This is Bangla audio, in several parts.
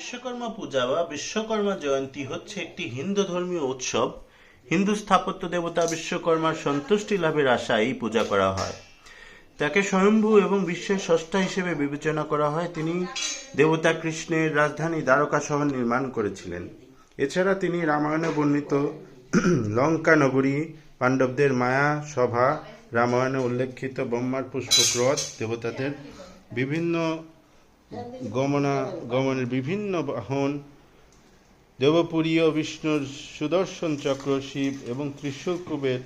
বিশ্বকর্মা পূজা বা বিশ্বকর্মা জয়ন্তী হচ্ছে একটি হিন্দু ধর্মীয় উৎসব। হিন্দু স্থাপত্য দেবতা বিশ্বকর্মার সন্তুষ্টি লাভের আশায় এই পূজা করা হয়। তাকে স্বয়ম্ভু এবং বিশ্বের ষষ্ঠা হিসেবে বিবেচনা করা হয়। তিনি দেবতা কৃষ্ণের রাজধানী দ্বারকা শহর নির্মাণ করেছিলেন। এছাড়া তিনি রামায়ণে বর্ণিত লঙ্কা নগরী, পাণ্ডবদের মায়া সভা, রামায়ণে উল্লেখিত ব্রহ্মার পুষ্পক রথ দেবতাদের বিভিন্ন গমনা, গমনের বিভিন্ন বাহন, দেবপুরীয় বিষ্ণুর সুদর্শন চক্র, শিব এবং ত্রিশূল কুবের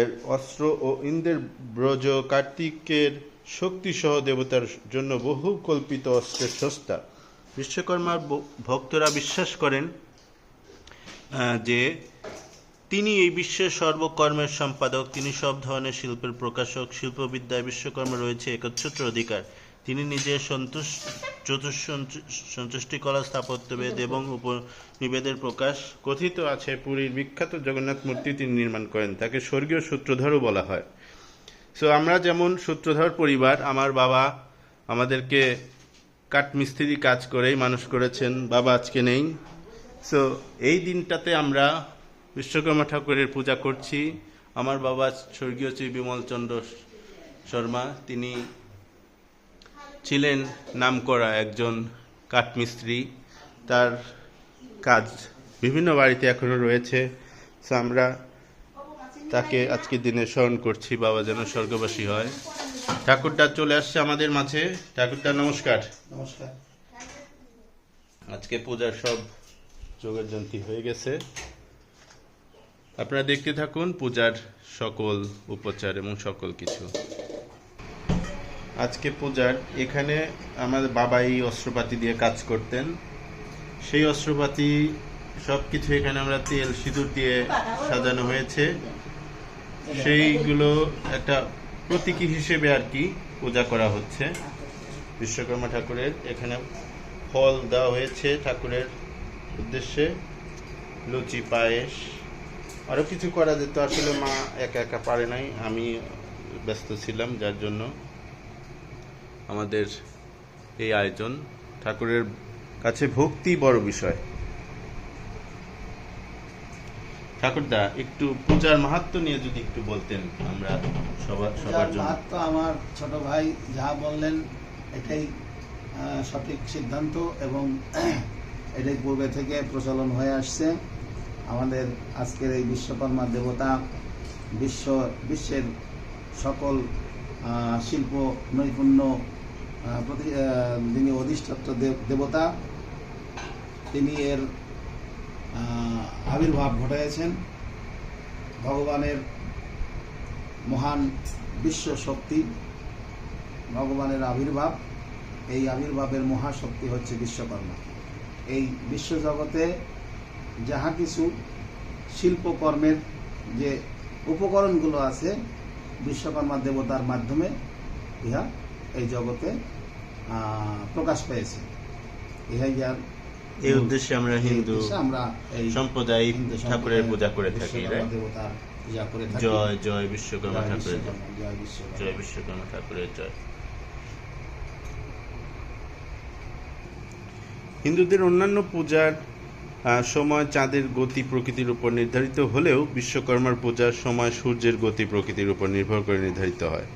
এর অস্ত্র ও ইন্দ্রের ব্রজ, কার্তিকের শক্তিসহ দেবতার জন্য বহু কল্পিত অস্ত্রের সস্তা। বিশ্বকর্মার ভক্তরা বিশ্বাস করেন যে তিনি এই বিশ্বের সর্বকর্মের সম্পাদক। তিনি সব ধরনের শিল্পের প্রকাশক, শিল্পবিদ্যায় বিশ্বকর্মা রয়েছে একচ্ছত্র অধিকার। তিনি নিজের সন্তুষ সন্তুষ্টি কলা স্থাপত্যবেদ এবং উপনিবেদের প্রকাশ কথিত আছে। পুরীর বিখ্যাত জগন্নাথ মূর্তি তিনি নির্মাণ করেন, তাকে স্বর্গীয় সূত্রধরও বলা হয়। সো আমরা যেমন সূত্রধর পরিবার, আমার বাবা আমাদেরকে কাঠমিস্ত্রি কাজ করেই মানুষ করেছেন, বাবা আজকে নেই। সো এই দিনটাতে আমরা বিশ্বকর্মা ঠাকুরের পূজা করছি। আমার বাবা স্বর্গীয় শ্রী বিমল চন্দ্র শর্মা, তিনি ছিলেন নামকরা একজন কাঠমিস্ত্রি। তার কাজ বিভিন্ন বাড়িতে এখনও রয়েছে। আমরা তাকে আজকের দিনে স্মরণ করছি বাবা যেন স্বর্গবাসী হয়। ঠাকুরটা চলে আসছে আমাদের মাঝে। ঠাকুরটা নমস্কার। নমস্কার। আজকে পূজার সব যোগের যন্ত্রী হয়ে গেছে। আপনারা দেখতে থাকুন পূজার সকল উপচার এবং সকল কিছু। আজকে পূজার, এখানে আমাদের বাবা এই অস্ত্রপাতি দিয়ে কাজ করতেন। সেই অস্ত্রপাতি সব কিছু এখানে আমরা তেল, সিঁদুর দিয়ে সাজানো হয়েছে। সেইগুলো একটা প্রতীকী হিসেবে আর কি পূজা করা হচ্ছে। বিশ্বকর্মা ঠাকুরের এখানে ফল দেওয়া হয়েছে ঠাকুরের উদ্দেশ্যে। লুচি, পায়েস আরও কিছু করা যেত। আসলে মা একা একা পারে নাই, আমি ব্যস্ত ছিলাম যার জন্য। আমাদের এই আয়োজন ঠাকুরের কাছে ভক্তি বড় বিষয়। ঠাকুরদা একটু পূজার মাহাত্ম নিয়ে যদি একটু বলতেন আমরা সবার সবার জন্য। মাহাত্ম আমার ছোট ভাই যা বললেন এটাই সঠিক সিদ্ধান্ত এবং এটাই পূর্বে থেকে প্রচলন হয়ে আসছে। আমাদের আজকের এই বিশ্বকর্মা দেবতা বিশ্ব বিশ্বের সকল আহ, শিল্প নৈপুণ্য প্রতি যিনি অধিষ্ঠাত্র দেব- দেবতা, তিনি এর আবির্ভাব ঘটাইছেন ভগবানের মহান বিশ্ব শক্তি ভগবানের আবির্ভাব, এই আবির্ভাবের মহাশক্তি হচ্ছে বিশ্বকর্মা। এই বিশ্বজগতে যাহা কিছু শিল্পকর্মের যে উপকরণগুলো আছে, বিশ্বকর্মা দেবতার মাধ্যমে ইহা এই জগতে প্রকাশ পেয়েছে। ইহাই এই উদ্দেশ্যে আমরা হিন্দু আমরা এই সম্প্রদায় ঠাকুরের পূজা করে থাকি জয় জয় বিশ্বকর্মা ঠাকুরের জয়। বিশ্বকর্মা। ঠাকুরের জয়। হিন্দুদের অন্যান্য পূজার সময় চাঁদের গতি প্রকৃতির উপর নির্ধারিত হলেও বিশ্বকর্মার পূজার সময় সূর্যের গতি প্রকৃতির উপর নির্ভর করে নির্ধারিত হয়।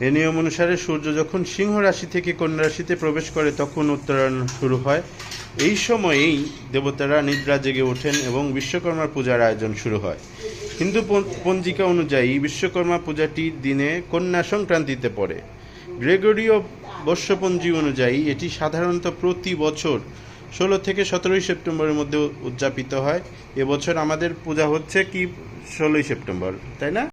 এ নিয়ম অনুসারে সূর্য যখন সিংহ রাশি থেকে কন্যা রাশিতে প্রবেশ করে, তখন উত্তরায়ণ শুরু হয়। এই সময়েই দেবতারা নিদ্রা জেগে ওঠেন এবং বিশ্বকর্মার পূজার আয়োজন শুরু হয়। হিন্দু পঞ্জিকা অনুযায়ী বিশ্বকর্মা পূজাটি দিনে কন্যা সংক্রান্তিতে পড়ে। গ্রেগরীয় বর্ষপঞ্জি অনুযায়ী এটি সাধারণত প্রতি বছর ষোলো থেকে সতেরোই সেপ্টেম্বরের মধ্যে উদযাপিত হয়। এবছর আমাদের পূজা হচ্ছে কি? ষোলোই সেপ্টেম্বর, তাই না?